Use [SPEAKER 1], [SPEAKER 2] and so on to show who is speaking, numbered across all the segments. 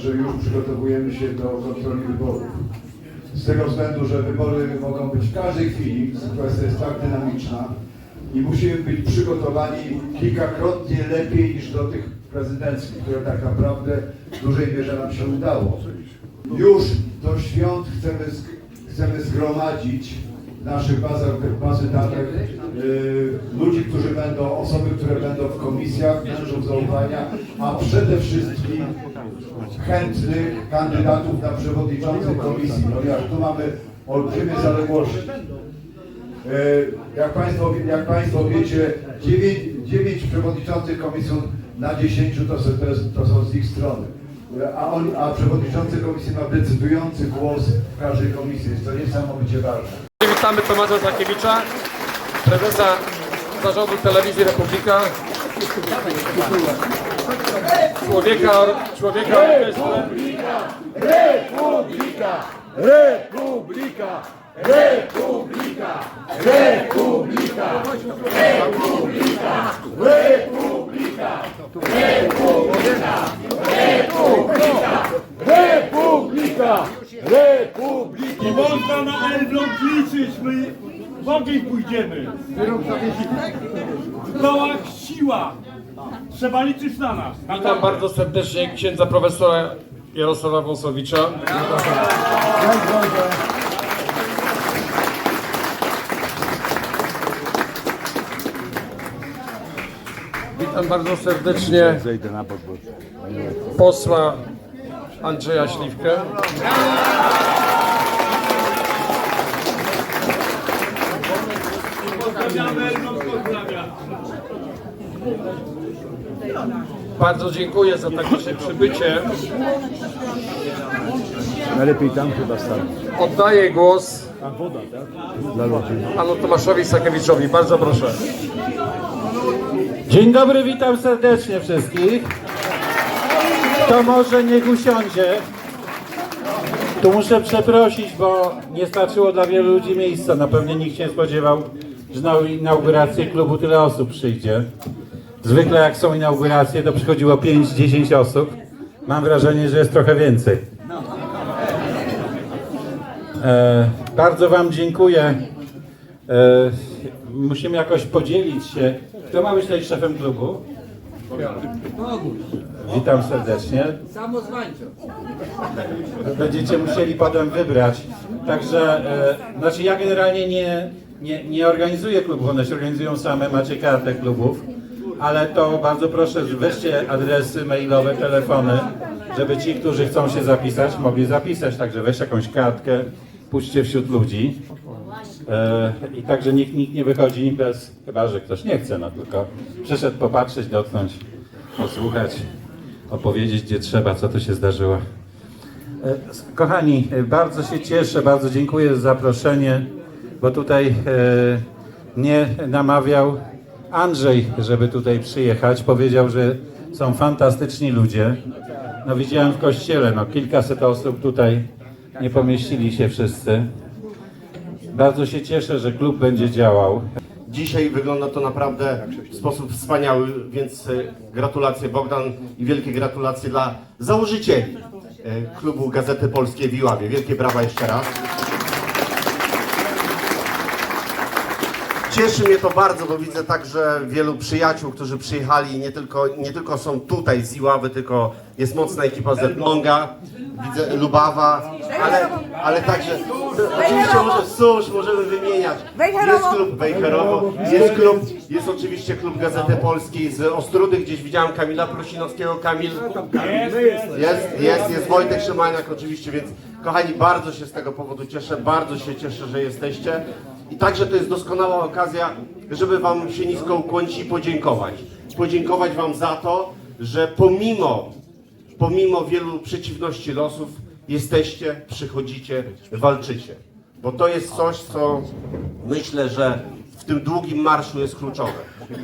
[SPEAKER 1] że już przygotowujemy się do kontroli wyborów. Z tego względu, że wybory mogą być w każdej chwili, sytuacja jest tak dynamiczna i musimy być przygotowani kilkakrotnie lepiej niż do tych prezydenckich, które tak naprawdę w dużej mierze nam się udało. Już do świąt chcemy, chcemy zgromadzić naszych bazach, bazy danych y, ludzi, którzy będą, osoby, które będą w komisjach, mężów zaufania, a przede wszystkim chętnych kandydatów na przewodniczących komisji, ponieważ tu mamy olbrzymie zaległości. E, Jak Państwo, jak państwo wiecie, 9, 9 przewodniczących komisji na 10 to, to, to są z ich strony. A, on, a przewodniczący komisji ma decydujący głos w każdej komisji. Jest to niesamowicie ważne.
[SPEAKER 2] Witamy Tomasza Zakiewicza, prezesa zarządu Telewizji Republika. Człowieka, człowieka orkiestrę.
[SPEAKER 3] Nie ogień pójdziemy. W kołach siła. Trzeba liczyć na nas.
[SPEAKER 2] Witam bardzo serdecznie księdza profesora Jarosława Wąsowicza. Witam bardzo serdecznie posła Andrzeja Śliwkę. Bardzo dziękuję za tak wasze przybycie.
[SPEAKER 4] Najlepiej tam chyba stać.
[SPEAKER 2] Oddaję głos
[SPEAKER 4] Dla ludzi.
[SPEAKER 2] panu Tomaszowi Sakiewiczowi. Bardzo proszę.
[SPEAKER 5] Dzień dobry, witam serdecznie wszystkich. To może niech usiądzie. Tu muszę przeprosić, bo nie starczyło dla wielu ludzi miejsca. Na pewno nikt się nie spodziewał, że na inaugurację klubu tyle osób przyjdzie. Zwykle jak są inauguracje, to przychodziło 5-10 osób. Mam wrażenie, że jest trochę więcej. E, bardzo Wam dziękuję. E, musimy jakoś podzielić się. Kto ma być tutaj szefem klubu? Witam serdecznie. Będziecie musieli potem wybrać. Także, e, znaczy ja generalnie nie, nie, nie organizuję klubów, one się organizują same, macie kartę klubów. Ale to bardzo proszę, weźcie adresy mailowe, telefony, żeby ci, którzy chcą się zapisać, mogli zapisać. Także weź jakąś kartkę, puśćcie wśród ludzi. E, I także nikt, nikt nie wychodzi bez, chyba że ktoś nie chce, no tylko przyszedł popatrzeć, dotknąć, posłuchać, opowiedzieć gdzie trzeba, co tu się zdarzyło. E, Kochani, bardzo się cieszę, bardzo dziękuję za zaproszenie, bo tutaj e, mnie namawiał Andrzej, żeby tutaj przyjechać. Powiedział, że są fantastyczni ludzie. No widziałem w kościele, no kilkaset osób tutaj, nie pomieścili się wszyscy. Bardzo się cieszę, że klub będzie działał.
[SPEAKER 6] Dzisiaj wygląda to naprawdę w sposób wspaniały, więc e, gratulacje Bogdan i wielkie gratulacje dla założycieli e, klubu Gazety Polskiej w Iławie. Wielkie brawa jeszcze raz. Cieszy mnie to bardzo, bo widzę także wielu przyjaciół, którzy przyjechali nie tylko, nie tylko są tutaj z Iławy, tylko jest mocna ekipa z Elbląga, widzę Lubawa, ale, ale także oczywiście może Susz, możemy wymieniać. Jest klub Wejherowo, jest klub, jest oczywiście klub Gazety Polskiej z Ostrudy, gdzieś widziałem Kamila Prosinowskiego, Kamil jest, jest, jest Wojtek Szymaniak oczywiście, więc kochani, bardzo się z tego powodu cieszę, bardzo się cieszę, że jesteście. I także to jest doskonała okazja, żeby Wam się nisko ukłonić i podziękować. Podziękować Wam za to, że pomimo, pomimo wielu przeciwności losów jesteście, przychodzicie, walczycie. Bo to jest coś, co myślę, że w tym długim marszu jest kluczowe.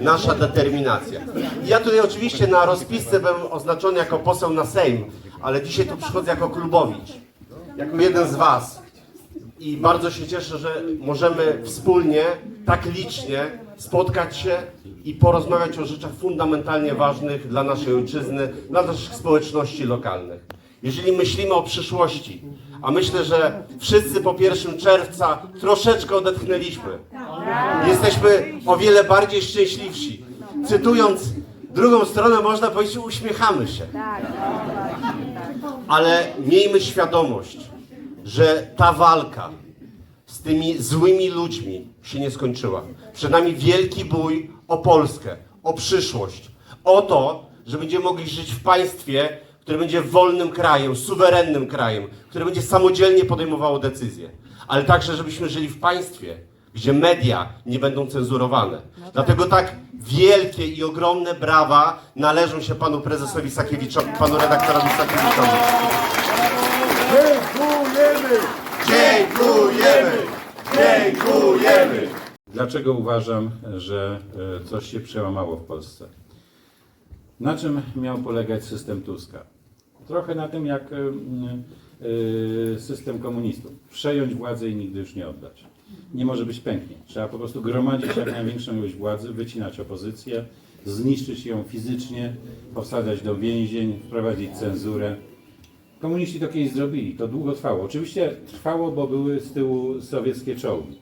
[SPEAKER 6] Nasza determinacja. Ja tutaj oczywiście na rozpisce byłem oznaczony jako poseł na Sejm, ale dzisiaj tu przychodzę jako klubowicz. Jako jeden z Was. I bardzo się cieszę, że możemy wspólnie, tak licznie spotkać się i porozmawiać o rzeczach fundamentalnie ważnych dla naszej ojczyzny, dla naszych społeczności lokalnych. Jeżeli myślimy o przyszłości, a myślę, że wszyscy po 1 czerwca troszeczkę odetchnęliśmy, jesteśmy o wiele bardziej szczęśliwsi. Cytując drugą stronę, można powiedzieć, uśmiechamy się. Ale miejmy świadomość, że ta walka z tymi złymi ludźmi się nie skończyła. Przed nami wielki bój o Polskę, o przyszłość, o to, że będziemy mogli żyć w państwie, które będzie wolnym krajem, suwerennym krajem, które będzie samodzielnie podejmowało decyzje, ale także, żebyśmy żyli w państwie, gdzie media nie będą cenzurowane. Dlatego tak wielkie i ogromne brawa należą się panu prezesowi Sakiewiczowi, panu redaktorowi Sakiewiczowi.
[SPEAKER 1] Dziękujemy! Dziękujemy! Dziękujemy!
[SPEAKER 5] Dlaczego uważam, że e, coś się przełamało w Polsce? Na czym miał polegać system Tuska? Trochę na tym, jak e, system komunistów. Przejąć władzę i nigdy już nie oddać. Nie może być pęknięć. Trzeba po prostu gromadzić jak największą ilość władzy, wycinać opozycję, zniszczyć ją fizycznie, powsadzać do więzień, wprowadzić cenzurę. Komuniści to kiedyś zrobili, to długo trwało. Oczywiście trwało, bo były z tyłu sowieckie czołgi.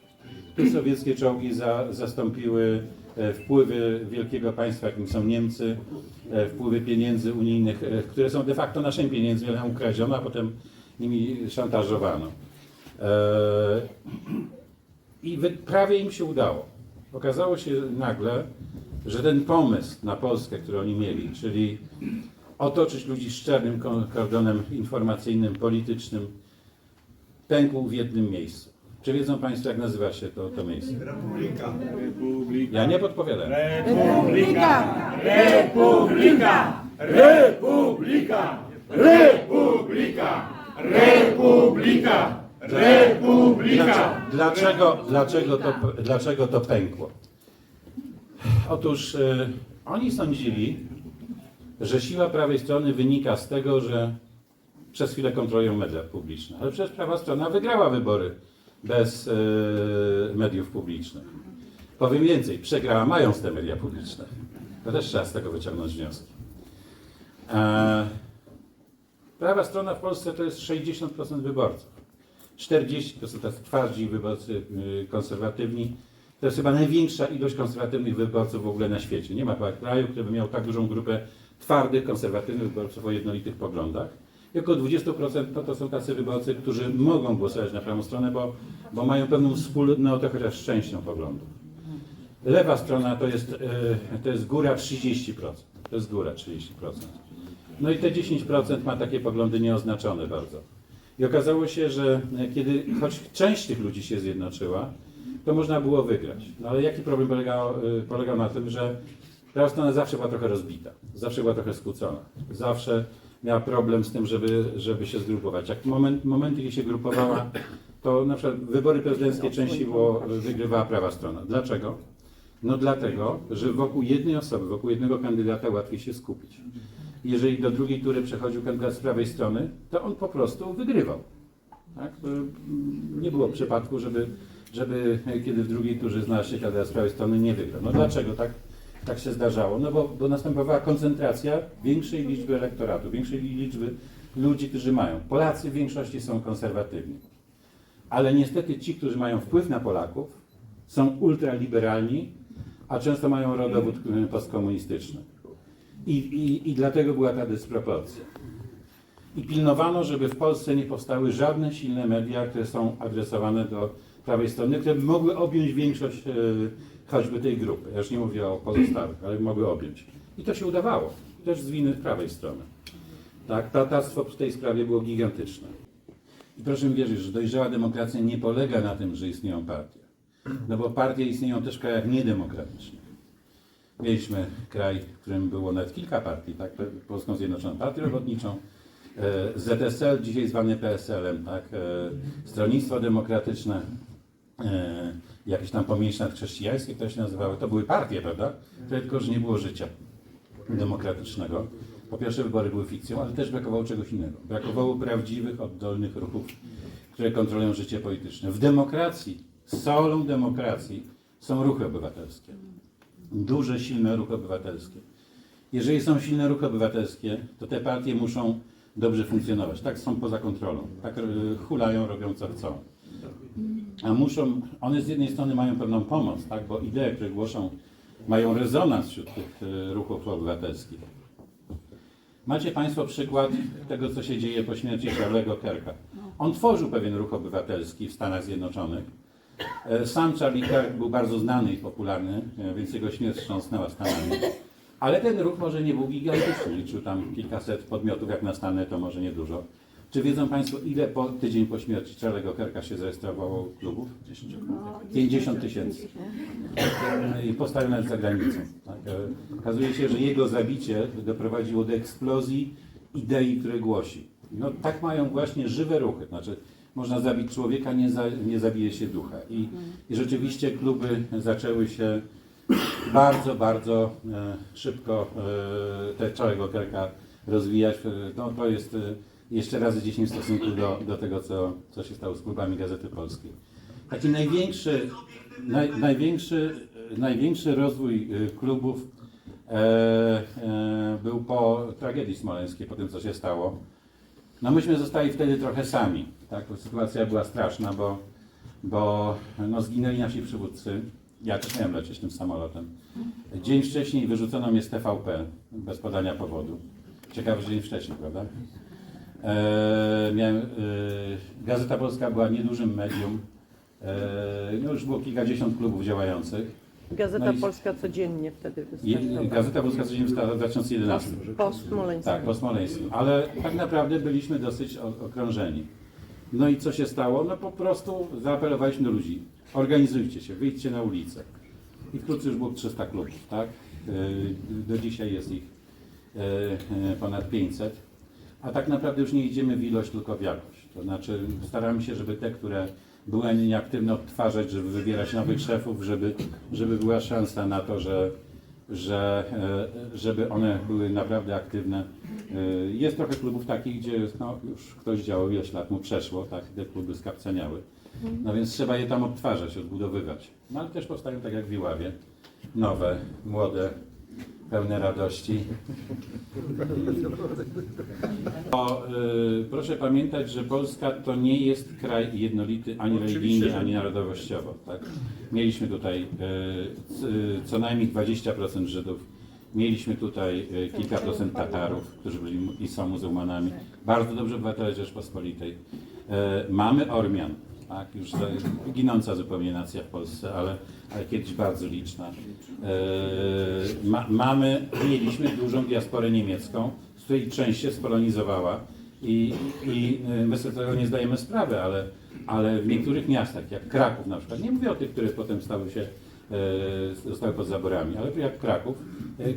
[SPEAKER 5] Te sowieckie czołgi za, zastąpiły e, wpływy wielkiego państwa, jakim są Niemcy, e, wpływy pieniędzy unijnych, e, które są de facto naszymi pieniędzmi, ale ukradziono, a potem nimi szantażowano. I prawie im się udało. Okazało się nagle, że ten pomysł na Polskę, który oni mieli, czyli otoczyć ludzi szczerym ko- kordonem informacyjnym, politycznym, pękł w jednym miejscu. Czy wiedzą Państwo, jak nazywa się to, to miejsce?
[SPEAKER 3] Republika.
[SPEAKER 5] Ja nie podpowiadam.
[SPEAKER 3] Republika. Republika. Republika. Republika. Republika. Republika.
[SPEAKER 5] Dlaczego, dlaczego, to, dlaczego to pękło? Otóż e, oni sądzili, że siła prawej strony wynika z tego, że przez chwilę kontrolują media publiczne. Ale przecież prawa strona wygrała wybory bez e, mediów publicznych. Powiem więcej, przegrała mając te media publiczne. To też trzeba z tego wyciągnąć wnioski. E, prawa strona w Polsce to jest 60% wyborców. 40 to są tacy twardzi wyborcy y, konserwatywni. To jest chyba największa ilość konserwatywnych wyborców w ogóle na świecie. Nie ma kraju, który by miał tak dużą grupę twardych, konserwatywnych wyborców o jednolitych poglądach. I około 20% to, to są tacy wyborcy, którzy mogą głosować na prawą stronę, bo, bo mają pewną wspólnotę, chociaż z częścią poglądów. Lewa strona to jest, y, to jest góra 30%. To jest góra 30%. No i te 10% ma takie poglądy nieoznaczone bardzo. I okazało się, że e, kiedy choć część tych ludzi się zjednoczyła, to można było wygrać. No ale jaki problem polegał, y, polegał na tym, że prawa strona zawsze była trochę rozbita, zawsze była trochę skłócona, zawsze miała problem z tym, żeby, żeby się zgrupować. Jak moment, momenty, kiedy się grupowała, to na przykład wybory prezydenckie częściej było, wygrywała prawa strona. Dlaczego? No dlatego, że wokół jednej osoby, wokół jednego kandydata łatwiej się skupić. Jeżeli do drugiej tury przechodził kandydat z prawej strony, to on po prostu wygrywał. Tak? Mm, Nie było przypadku, żeby, żeby e, kiedy w drugiej turze znalazł się kandydat z prawej strony, nie wygrał. No dlaczego tak, tak się zdarzało? No bo, bo następowała koncentracja większej liczby elektoratu, większej liczby ludzi, którzy mają. Polacy w większości są konserwatywni. Ale niestety ci, którzy mają wpływ na Polaków, są ultraliberalni, a często mają rodowód postkomunistyczny. I, i, I dlatego była ta dysproporcja. I pilnowano, żeby w Polsce nie powstały żadne silne media, które są adresowane do prawej strony, które mogły objąć większość e, choćby tej grupy. Ja już nie mówię o pozostałych, ale mogły objąć. I to się udawało. Też z winy prawej strony. Tak, tatactwo w tej sprawie było gigantyczne. I proszę mi wierzyć, że dojrzała demokracja nie polega na tym, że istnieją partie. No bo partie istnieją też w krajach niedemokratycznych. Mieliśmy kraj, w którym było nawet kilka partii, tak? Polską Zjednoczoną Partię Robotniczą, e, ZSL, dzisiaj zwany PSL-em, tak? E, Stronnictwo Demokratyczne, jakieś tam pomniejsze nadchrześcijańskie, które się nazywały, to były partie, prawda? Tylko, że nie było życia demokratycznego. Po pierwsze, wybory były fikcją, ale też brakowało czegoś innego. Brakowało prawdziwych, oddolnych ruchów, które kontrolują życie polityczne. W demokracji, solą demokracji są ruchy obywatelskie. Duże, silne ruchy obywatelskie. Jeżeli są silne ruchy obywatelskie, to te partie muszą dobrze funkcjonować. Tak są poza kontrolą. Tak e, hulają, robią co chcą. A muszą, one z jednej strony mają pewną pomoc, tak, bo idee, które głoszą, mają rezonans wśród tych e, ruchów obywatelskich. Macie Państwo przykład tego, co się dzieje po śmierci Charlie'ego Kirka. On tworzył pewien ruch obywatelski w Stanach Zjednoczonych. E, Sam Charlie Kirk był bardzo znany i popularny, e, więc jego śmierć wstrząsnęła Stanami. Ale ten ruch może nie był gigantyczny, liczył tam kilkaset podmiotów, jak na Stany to może niedużo. Czy wiedzą Państwo, ile po, tydzień po śmierci Charlie'ego Kirka się zarejestrowało klubów? 50 tysięcy. I postawił nawet za granicą. Tak? E, Okazuje się, że jego zabicie doprowadziło do eksplozji idei, które głosi. No tak mają właśnie żywe ruchy. Znaczy, można zabić człowieka, nie, za, nie zabije się ducha. I, I rzeczywiście kluby zaczęły się bardzo, bardzo e, szybko e, te całego Kerka rozwijać. E, No, to jest e, jeszcze razy 10 w stosunku do, do tego, co, co się stało z klubami Gazety Polskiej. Taki największy, naj, największy, największy rozwój e, klubów e, e, był po tragedii smoleńskiej, po tym, co się stało. No myśmy zostali wtedy trochę sami. Tak? Sytuacja była straszna, bo, bo no, zginęli nasi przywódcy. Ja też miałem lecieć tym samolotem. Dzień wcześniej wyrzucono mnie z TVP bez podania powodu. Ciekawy dzień wcześniej, prawda? E, miałem, e, Gazeta Polska była niedużym medium. E, no już było kilkadziesiąt klubów działających.
[SPEAKER 7] Gazeta
[SPEAKER 5] No i-
[SPEAKER 7] Polska codziennie wtedy
[SPEAKER 5] Je. Gazeta Polska codziennie wstała w 2011.
[SPEAKER 7] Post Smoleńska.
[SPEAKER 5] Tak, po Smoleńskim. Ale tak naprawdę byliśmy dosyć o- okrążeni. No i co się stało? No po prostu zaapelowaliśmy do ludzi. Organizujcie się, wyjdźcie na ulicę. I wkrótce już było 300 klubów, tak? Yy, Do dzisiaj jest ich yy, yy, ponad 500. A tak naprawdę już nie idziemy w ilość, tylko w jakość. To znaczy staramy się, żeby te, które były nieaktywne odtwarzać, żeby wybierać nowych szefów, żeby, żeby była szansa na to, że, że, e, żeby one były naprawdę aktywne. E, Jest trochę klubów takich, gdzie no, już ktoś działał, ileś lat mu przeszło, tak, te kluby skapceniały. No więc trzeba je tam odtwarzać, odbudowywać. No ale też powstają, tak jak w Iławie, nowe, młode, pełne radości. O, y, proszę pamiętać, że Polska to nie jest kraj jednolity ani religijnie, ani narodowościowo. Tak? Mieliśmy tutaj y, co najmniej 20% Żydów, mieliśmy tutaj y, kilka procent Tatarów, którzy byli i są muzułmanami. Bardzo dobrze obywatele Rzeczpospolitej. Y, mamy Ormian, tak? już ginąca zupełnie nacja w Polsce, ale, ale kiedyś bardzo liczna. E, ma, mamy, mieliśmy dużą diasporę niemiecką, z której część się spolonizowała i, i e, my sobie tego nie zdajemy sprawy, ale, ale w niektórych miastach, jak Kraków na przykład, nie mówię o tych, które potem stały się, e, zostały pod zaborami, ale jak Kraków,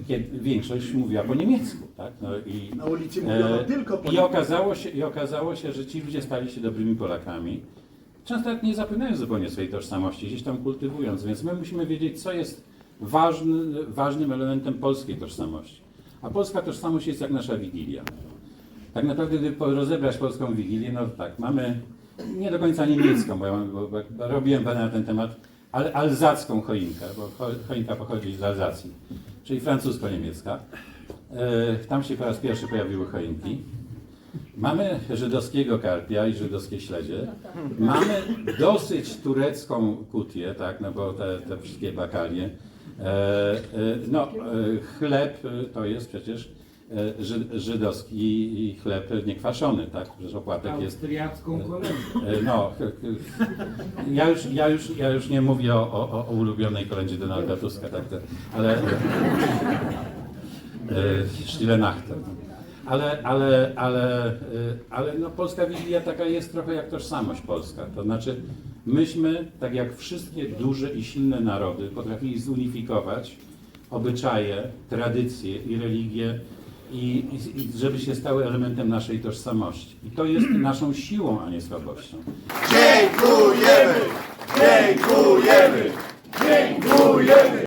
[SPEAKER 5] kiedy większość mówiła po niemiecku, tak? No i,
[SPEAKER 3] Na ulicy mówiono tylko po
[SPEAKER 5] i okazało, się, I okazało się, że ci ludzie stali się dobrymi Polakami. Często tak nie zapominają zupełnie swojej tożsamości, gdzieś tam kultywując, więc my musimy wiedzieć, co jest ważny, ważnym elementem polskiej tożsamości. A polska tożsamość jest jak nasza Wigilia. Tak naprawdę, po- rozebrać polską Wigilię, no tak, mamy nie do końca niemiecką, bo ja bo, bo robiłem badania na ten temat, ale alzacką choinkę, bo cho- choinka pochodzi z Alzacji, czyli francusko-niemiecka. E, Tam się po raz pierwszy pojawiły choinki. Mamy żydowskiego karpia i żydowskie śledzie. Mamy dosyć turecką kutię, tak, no bo te, te wszystkie bakalie. E, e, no, e, chleb to jest przecież e, ży, żydowski chleb niekwaszony, tak? Przecież opłatek jest.
[SPEAKER 3] Austriacką kolędę.
[SPEAKER 5] E, No, ch- ch- ja już, ja już, ja już nie mówię o, o, o ulubionej kolędzie Donalda Tuska, tak, ale e, Stille Nacht. Ale, ale, ale, e, ale no, polska Wigilia taka jest trochę jak tożsamość polska. To znaczy, myśmy, tak jak wszystkie duże i silne narody, potrafili zunifikować obyczaje, tradycje i religie i, i żeby się stały elementem naszej tożsamości. I to jest naszą siłą, a nie słabością.
[SPEAKER 1] Dziękujemy! Dziękujemy! Dziękujemy!